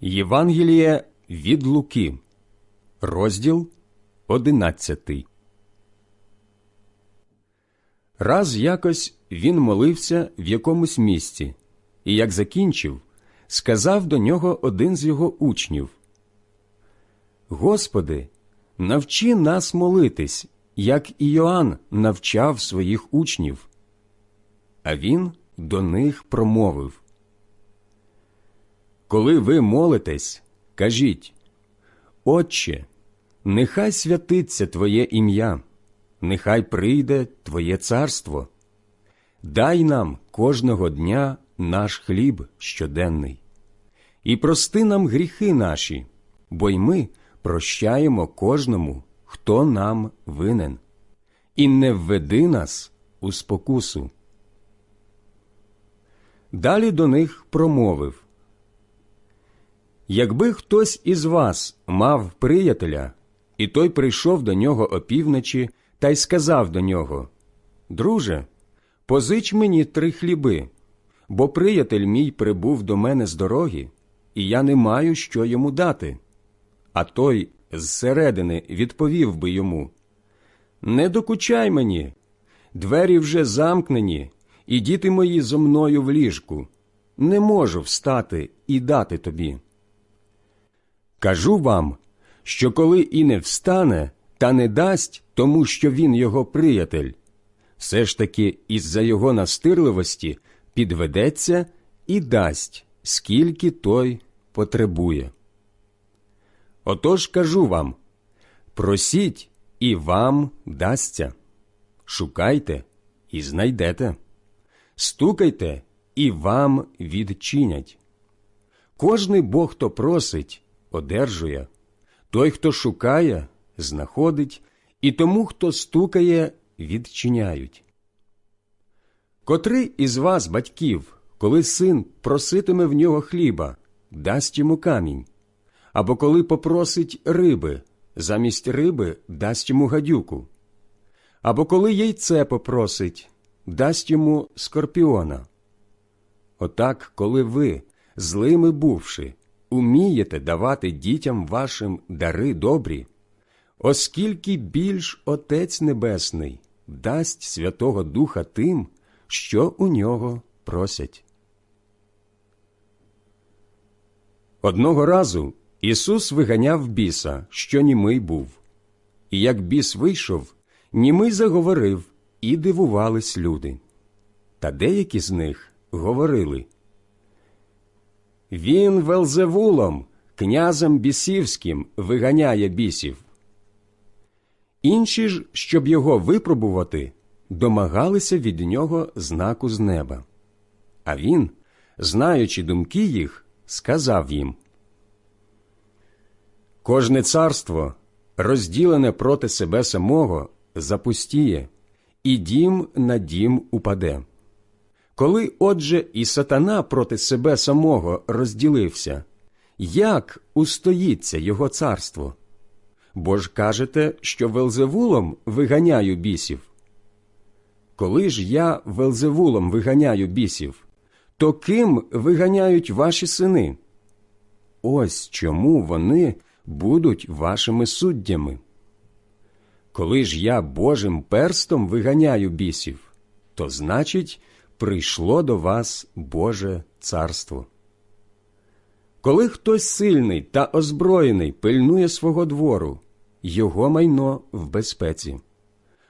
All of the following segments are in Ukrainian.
Євангеліє від Луки, розділ одинадцятий. Раз якось він молився в якомусь місці, і як закінчив, сказав до нього один з його учнів: Господи, навчи нас молитись, як і Йоанн навчав своїх учнів. А він до них промовив Коли ви молитесь, кажіть Отче, нехай святиться Твоє ім'я, нехай прийде Твоє царство. Дай нам кожного дня наш хліб щоденний, і прости нам гріхи наші, бо й ми прощаємо кожному, хто нам винен, і не введи нас у спокусу. Далі до них промовив Якби хтось із вас мав приятеля, і той прийшов до нього опівночі та й сказав до нього Друже, позич мені три хліби, бо приятель мій прибув до мене з дороги, і я не маю що йому дати. А той зсередини відповів би йому Не докучай мені, двері вже замкнені, і діти мої зо мною в ліжку. Не можу встати і дати тобі. Кажу вам, що коли і не встане, та не дасть тому, що він його приятель, все ж таки із-за його настирливості підведеться і дасть, скільки той потребує. Отож кажу вам просіть, і вам дасться, шукайте і знайдете, стукайте, і вам відчинять. Кожний бог, хто просить, одержує, той, хто шукає, знаходить, і тому, хто стукає, відчиняють. Котрий із вас, батьків, коли син проситиме в нього хліба, дасть йому камінь, або коли попросить риби, замість риби дасть йому гадюку, або коли яйце попросить, дасть йому скорпіона. Отак, коли ви, злими бувши, умієте давати дітям вашим дари добрі, оскільки більш Отець Небесний дасть Святого Духа тим, що у нього просять. Одного разу Ісус виганяв біса, що німий був. І як біс вийшов, німий заговорив, і дивувались люди. Та деякі з них говорили Він Велзевулом, князем бісівським, виганяє бісів. Інші ж, щоб його випробувати, домагалися від нього знаку з неба. А він, знаючи думки їх, сказав їм Кожне царство, розділене проти себе самого, запустіє, і дім на дім упаде. Коли, отже, і сатана проти себе самого розділився, як устоїться його царство? Бо ж кажете, що Велзевулом виганяю бісів. Коли ж я Велзевулом виганяю бісів, то ким виганяють ваші сини? Ось чому вони будуть вашими суддями. Коли ж я Божим перстом виганяю бісів, то значить, прийшло до вас Боже царство. Коли хтось сильний та озброєний пильнує свого двору, його майно в безпеці.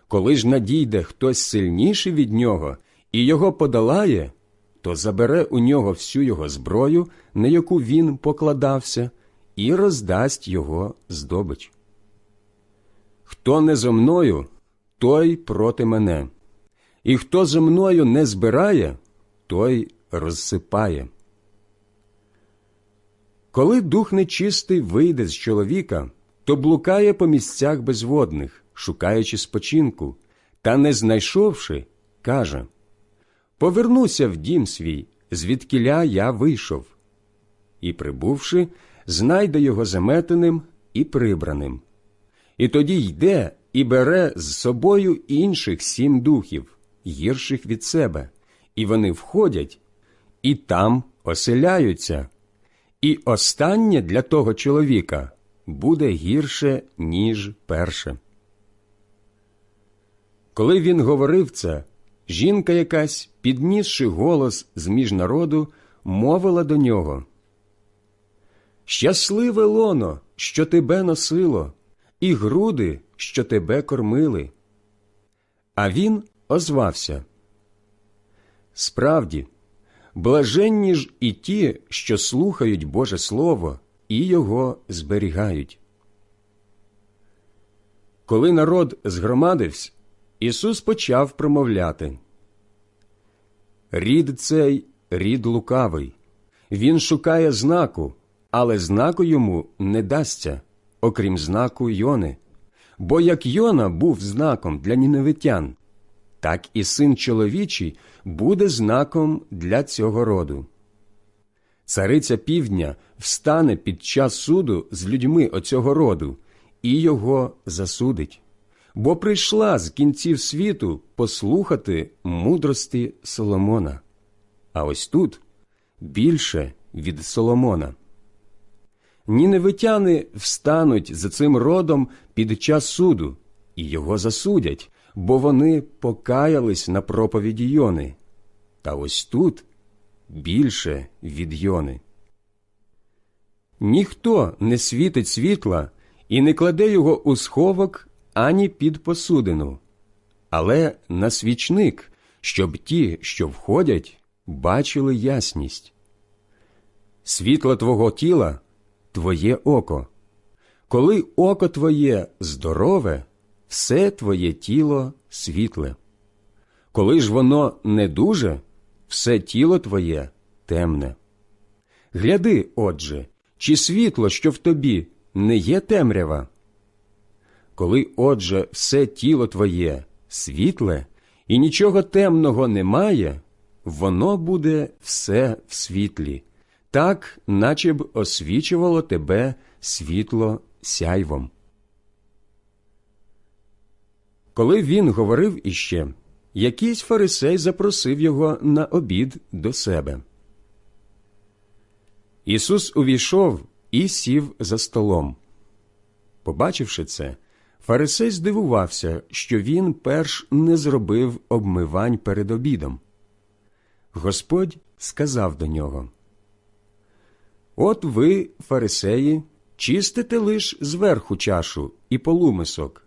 Коли ж надійде хтось сильніший від нього і його подолає, то забере у нього всю його зброю, на яку він покладався, і роздасть його здобич. Хто не зо мною, той проти мене, і хто зо мною не збирає, той розсипає. Коли дух нечистий вийде з чоловіка, то блукає по місцях безводних, шукаючи спочинку, та, не знайшовши, каже Повернуся в дім свій, звідкіля я вийшов. І, прибувши, знайде його заметеним і прибраним. І тоді йде і бере з собою інших сім духів, гірших від себе, і вони входять і там оселяються і останнє для того чоловіка буде гірше, ніж перше. Коли він говорив це, жінка якась, піднісши голос з між народу, мовила до нього Щасливе лоно, що тебе носило, і груди, що тебе кормили. А він озвався. Справді, блаженні ж і ті, що слухають Боже Слово і його зберігають. Коли народ згромадився, Ісус почав промовляти. Рід цей рід лукавий, він шукає знаку, але знаку йому не дасться, окрім знаку Йони. Бо як Йона був знаком для ніневитян, так і син чоловічий буде знаком для цього роду. Цариця півдня встане під час суду з людьми оцього роду і його засудить, бо прийшла з кінців світу послухати мудрості Соломона. А ось тут більше від Соломона. Ніневитяни встануть за цим родом під час суду і його засудять, бо вони покаялись на проповіді Йони. Та ось тут більше від Йони. Ніхто не світить світла і не кладе його у сховок ані під посудину, але на свічник, щоб ті, що входять, бачили ясність. Світло твого тіла твоє око. Коли око твоє здорове, все твоє тіло світле. Коли ж воно не дуже, все тіло твоє темне. Гляди, отже, чи світло, що в тобі, не є темрява? Коли, отже, все тіло твоє світле і нічого темного немає, воно буде все в світлі, так, наче б освічувало тебе світло сяйвом. Коли він говорив іще, якийсь фарисей запросив його на обід до себе. Ісус увійшов і сів за столом. Побачивши це, фарисей здивувався, що він перш не зробив обмивань перед обідом. Господь сказав до нього От ви, фарисеї, чистите лиш зверху чашу і полумисок,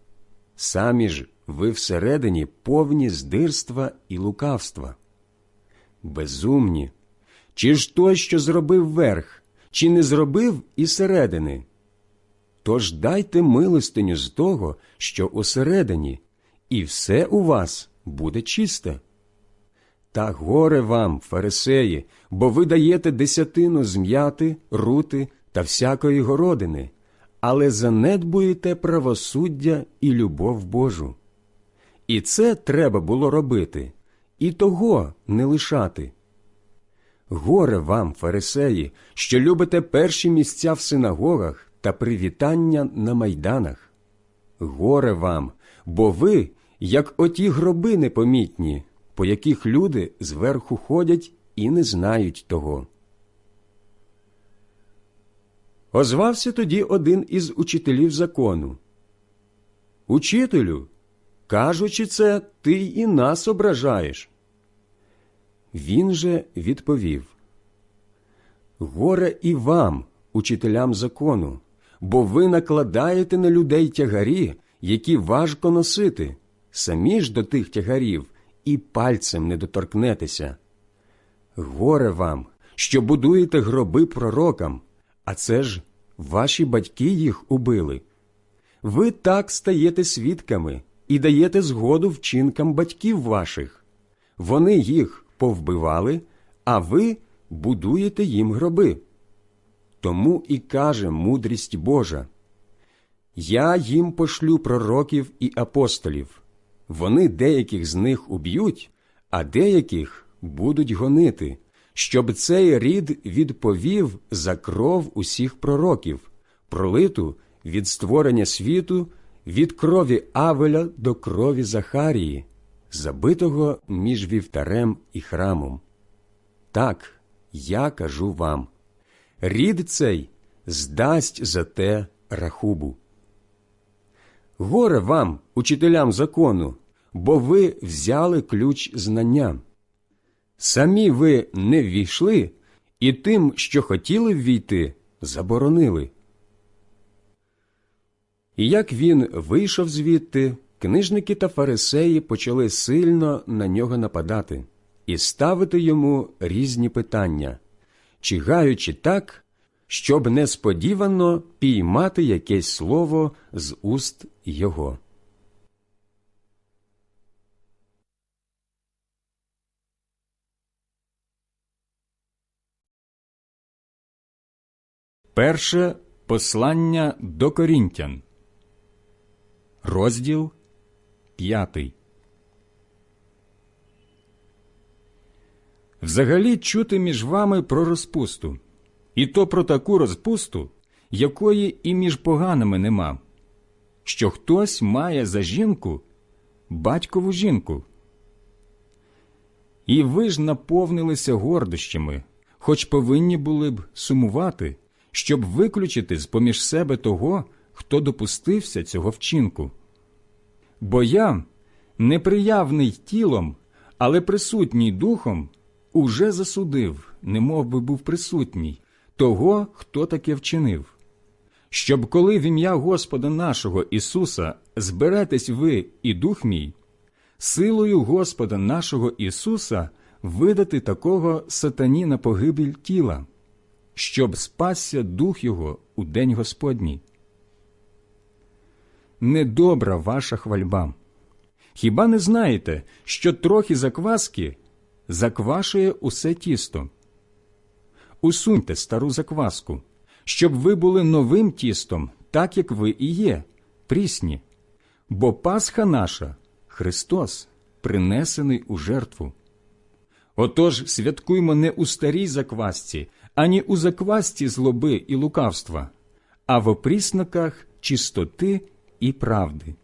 самі ж ви всередині повні здирства і лукавства. Безумні, чи ж той, що зробив верх, чи не зробив і середини? Тож дайте милостиню з того, що усередині, і все у вас буде чисте. Та горе вам, фарисеї, бо ви даєте десятину зм'яти, рути та всякої городини, але занедбуєте правосуддя і любов Божу. І це треба було робити, і того не лишати. Горе вам, фарисеї, що любите перші місця в синагогах та привітання на майданах. Горе вам, бо ви, як оті гроби непомітні, по яких люди зверху ходять і не знають того. Озвався тоді один із учителів закону. Учителю, кажучи це, ти і нас ображаєш. Він же відповів Горе і вам, учителям закону, бо ви накладаєте на людей тягарі, які важко носити, самі ж до тих тягарів і пальцем не доторкнетеся. Горе вам, що будуєте гроби пророкам, а це ж ваші батьки їх убили. Ви так стаєте свідками і даєте згоду вчинкам батьків ваших. Вони їх повбивали, а ви будуєте їм гроби. Тому і каже мудрість Божа Я їм пошлю пророків і апостолів. Вони деяких з них уб'ють, а деяких будуть гонити, щоб цей рід відповів за кров усіх пророків, пролиту від створення світу, від крові Авеля до крові Захарії, забитого між вівтарем і храмом. Так, я кажу вам рід цей здасть за те рахубу. Горе вам, учителям закону, бо ви взяли ключ знання. Самі ви не ввійшли, і тим, що хотіли ввійти, заборонили. І як він вийшов звідти, книжники та фарисеї почали сильно на нього нападати і ставити йому різні питання, чигаючи так, щоб несподівано піймати якесь слово з уст його. Перше послання до Корінтян, розділ п'ятий. Взагалі чути між вами про розпусту, і то про таку розпусту, якої і між поганими нема, що хтось має за жінку батькову жінку. І ви ж наповнилися гордощами, хоч повинні були б сумувати, щоб виключити з поміж себе того, хто допустився цього вчинку. Бо я, неприявний тілом, але присутній духом, уже засудив, немов би був присутній, того, хто таке вчинив. Щоб коли в ім'я Господа нашого Ісуса зберетесь ви і дух мій, силою Господа нашого Ісуса видати такого сатані на погибель тіла, щоб спасся дух його у день Господній. Недобра ваша хвальба. Хіба не знаєте, що трохи закваски заквашує усе тісто? Усуньте стару закваску, щоб ви були новим тістом, так як ви і є, прісні, бо Пасха наша Христос, принесений у жертву. Отож святкуймо не у старій заквасці, ані у заквасці злоби і лукавства, а в опрісноках чистоти і правди.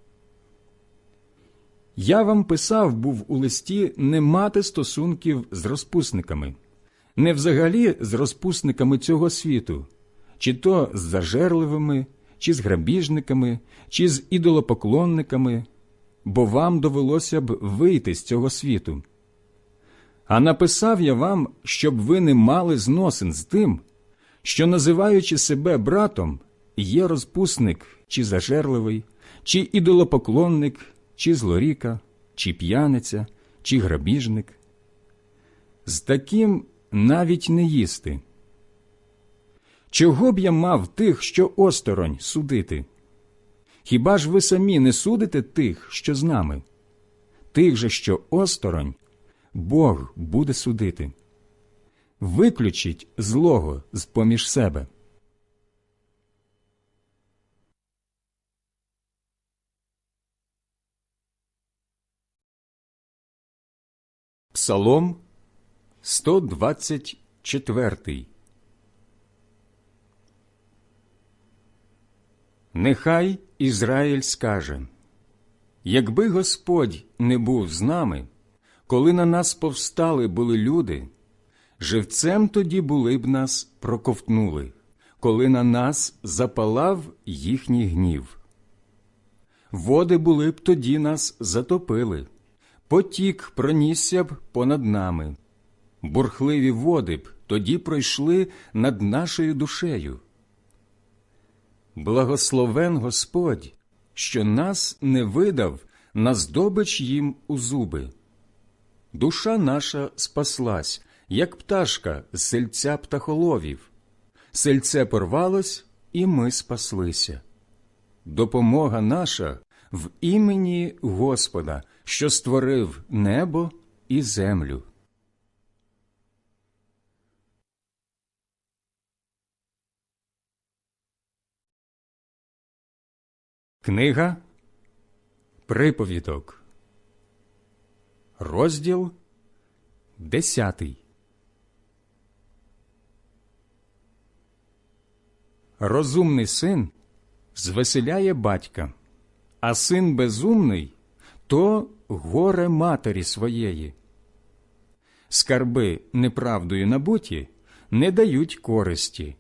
Я вам писав був у листі не мати стосунків з розпусниками, не взагалі з розпусниками цього світу, чи то з зажерливими, чи з грабіжниками, чи з ідолопоклонниками, бо вам довелося б вийти з цього світу. А написав я вам, щоб ви не мали зносин з тим, що, називаючи себе братом, є розпусник чи зажерливий, чи ідолопоклонник, чи злоріка, чи п'яниця, чи грабіжник. З таким навіть не їсти. Чого б я мав тих, що осторонь судити? Хіба ж ви самі не судите тих, що з нами? Тих же, що осторонь, Бог буде судити. Виключіть злого з поміж себе. Псалом 124 Нехай Ізраїль скаже Якби Господь не був з нами, коли на нас повстали були люди, живцем тоді були б нас проковтнули, коли на нас запалав їхній гнів. Води були б тоді нас затопили потік пронісся б понад нами, бурхливі води б тоді пройшли над нашою душею. Благословен Господь, що нас не видав на здобич їм у зуби. Душа наша спаслась, як пташка з сельця птахоловів. Сельце порвалось, і ми спаслися. Допомога наша в імені Господа, що створив небо і землю. Книга Приповідок, розділ десятий. Розумний син звеселяє батька, а син безумний то горе матері своєї. Скарби неправдою набуті не дають користі,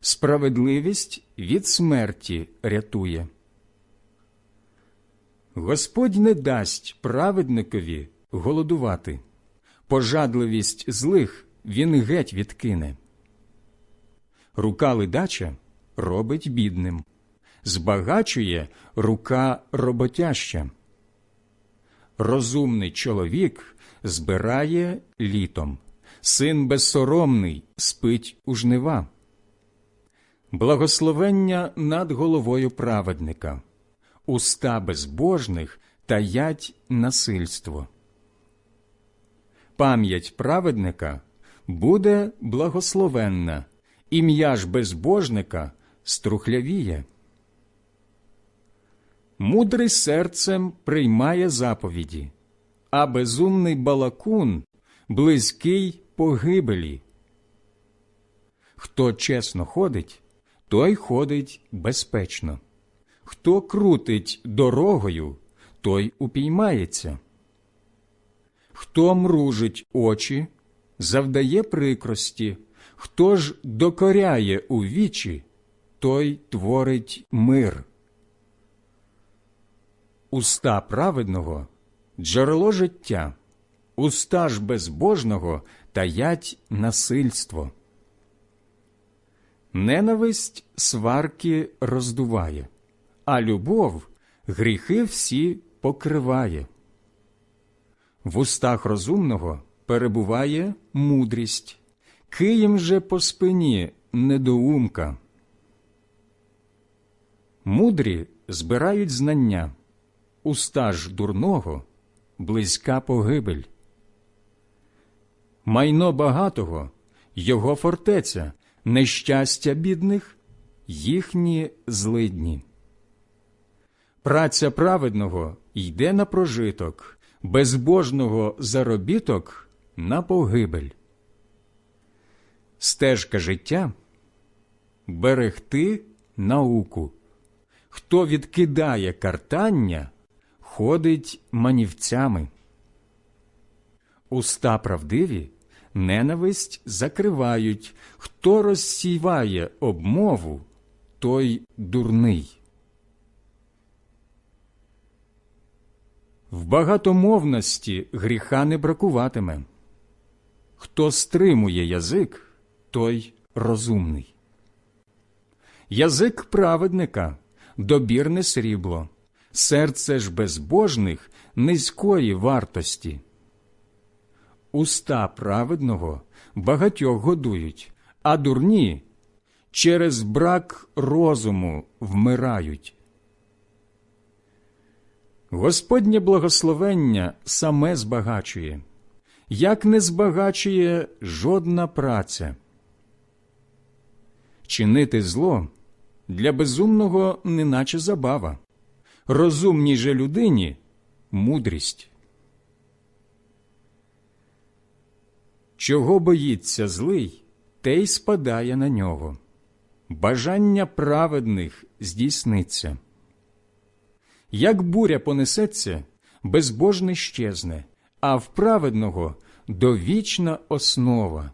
справедливість від смерті рятує. Господь не дасть праведникові голодувати, пожадливість злих він геть відкине. Рука ледача робить бідним, збагачує рука роботяща. Розумний чоловік збирає літом, син безсоромний спить у жнива. Благословення над головою праведника, уста безбожних таять насильство. Пам'ять праведника буде благословенна, ім'я ж безбожника струхлявіє. Мудрий серцем приймає заповіді, а безумний балакун близький погибелі. Хто чесно ходить, той ходить безпечно. Хто крутить дорогою, той упіймається. Хто мружить очі, завдає прикрості, хто ж докоряє у вічі, той творить мир. Уста праведного джерело життя, уста ж безбожного таять насильство. Ненависть сварки роздуває, а любов гріхи всі покриває. В устах розумного перебуває мудрість, києм же по спині недоумка. Мудрі збирають знання, уста ж дурного близька погибель. Майно багатого його фортеця, нещастя бідних їхні злидні. Праця праведного йде на прожиток, безбожного заробіток на погибель. Стежка життя берегти науку. Хто відкидає картання, ходить манівцями. Уста правдиві ненависть закривають, хто розсіває обмову, той дурний. В багатомовності гріха не бракуватиме. Хто стримує язик, той розумний. Язик праведника добірне срібло, серце ж безбожних низької вартості. Уста праведного багатьох годують, а дурні через брак розуму вмирають. Господнє благословення саме збагачує, як не збагачує жодна праця. Чинити зло для безумного неначе забава, розумній же людині мудрість. Чого боїться злий, те й спадає на нього. Бажання праведних здійсниться. Як буря понесеться, безбожний щезне, а в праведного довічна основа.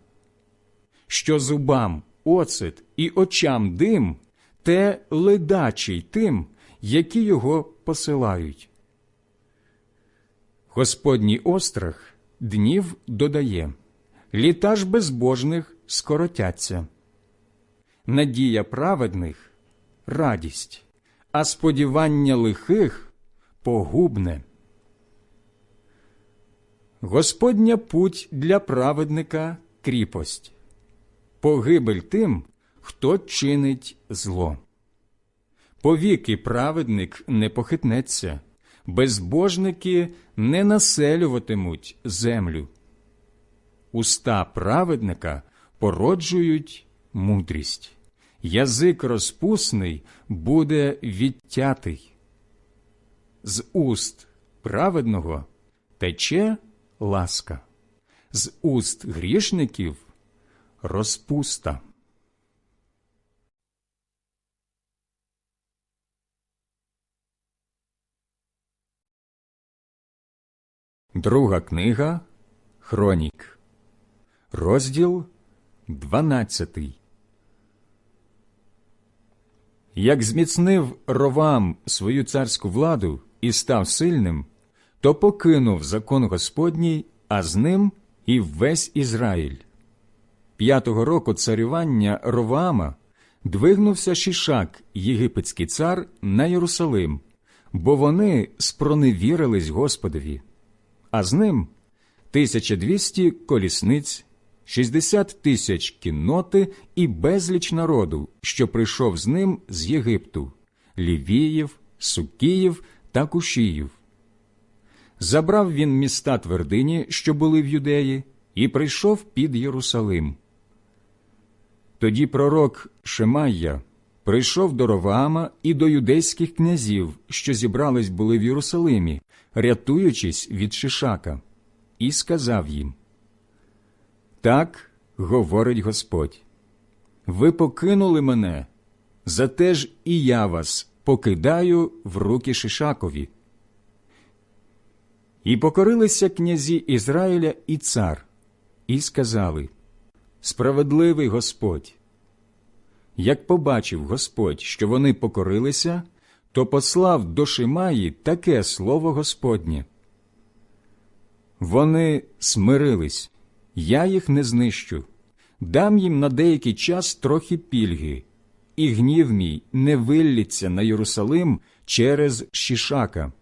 Що зубам оцет і очам дим, те ледачий тим, які його посилають. Господній острах днів додає, літа ж безбожних скоротяться. Надія праведних радість, а сподівання лихих погубне. Господня путь для праведника кріпость, погибель тим, хто чинить зло. Повіки праведник не похитнеться, безбожники не населюватимуть землю. Уста праведника породжують мудрість, язик розпусний буде відтятий. З уст праведного тече ласка, з уст грішників розпуста. Друга книга Хронік, розділ дванадцятий. Як зміцнив Ровам свою царську владу і став сильним, то покинув закон Господній, а з ним і весь Ізраїль. П'ятого року царювання Роваама двигнувся Шішак, єгипетський цар, на Єрусалим, бо вони спроневірились Господові, а з ним 1200 колісниць, 60 тисяч кінноти і безліч народу, що прийшов з ним з Єгипту, Лівіїв, Сукіїв та Кушіїв. Забрав він міста твердині, що були в юдеї, і прийшов під Єрусалим. Тоді пророк Шемайя прийшов до Роваама і до юдейських князів, що зібрались були в Єрусалимі, рятуючись від Шишака, і сказав їм Так говорить Господь. Ви покинули мене, зате ж і я вас покидаю в руки Шишакові. І покорилися князі Ізраїля і цар, і сказали Справедливий Господь. Як побачив Господь, що вони покорилися, то послав до Шимаї таке слово Господнє. Вони смирились, я їх не знищу, дам їм на деякий час трохи пільги, і гнів мій не виллється на Єрусалим через Шішака.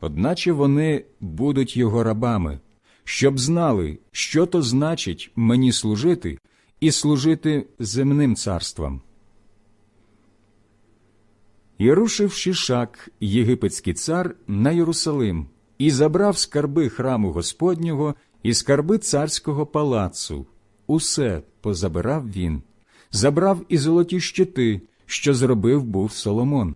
Одначе вони будуть його рабами, щоб знали, що то значить мені служити і служити земним царствам. І рушив Шішак, єгипетський цар, на Єрусалим, і забрав скарби храму Господнього і скарби царського палацу. Усе позабирав він, забрав і золоті щити, що зробив був Соломон.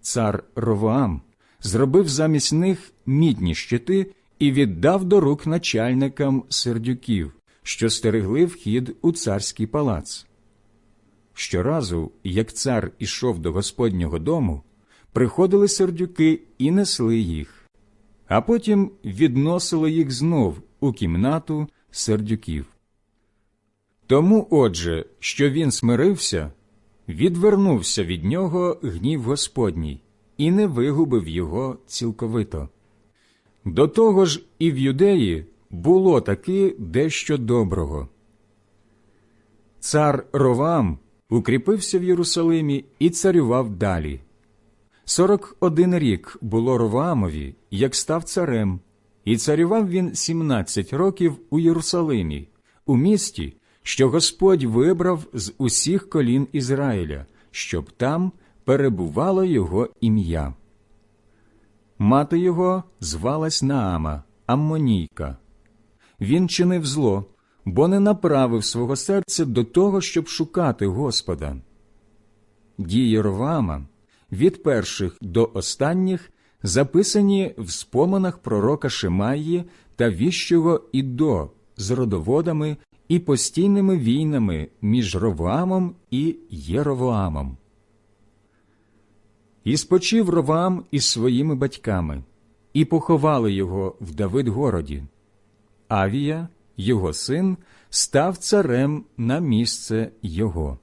Цар Ровоам зробив замість них мідні щити і віддав до рук начальникам сердюків, що стерегли вхід у царський палац. Щоразу, як цар ішов до Господнього дому, приходили сердюки і несли їх, а потім відносили їх знов у кімнату сердюків. Тому, отже, що він смирився, відвернувся від нього гнів Господній і не вигубив його цілковито. До того ж, і в юдеї було таки дещо доброго. Цар Ровам укріпився в Єрусалимі і царював далі. Сорок один рік було Роваамові, як став царем, і царював він сімнадцять років у Єрусалимі, у місті, що Господь вибрав з усіх колін Ізраїля, щоб там перебувало його ім'я. Мати його звалась Наама, Аммонійка. Він чинив зло, бо не направив свого серця до того, щоб шукати Господа. Дії Ровама від перших до останніх записані в споминах пророка Шимаї та віщого Ідо з родоводами і постійними війнами між Ровамом і Єровоамом. І спочив Ровам із своїми батьками, і поховали його в Давидгороді. Авія, його син, став царем на місце його.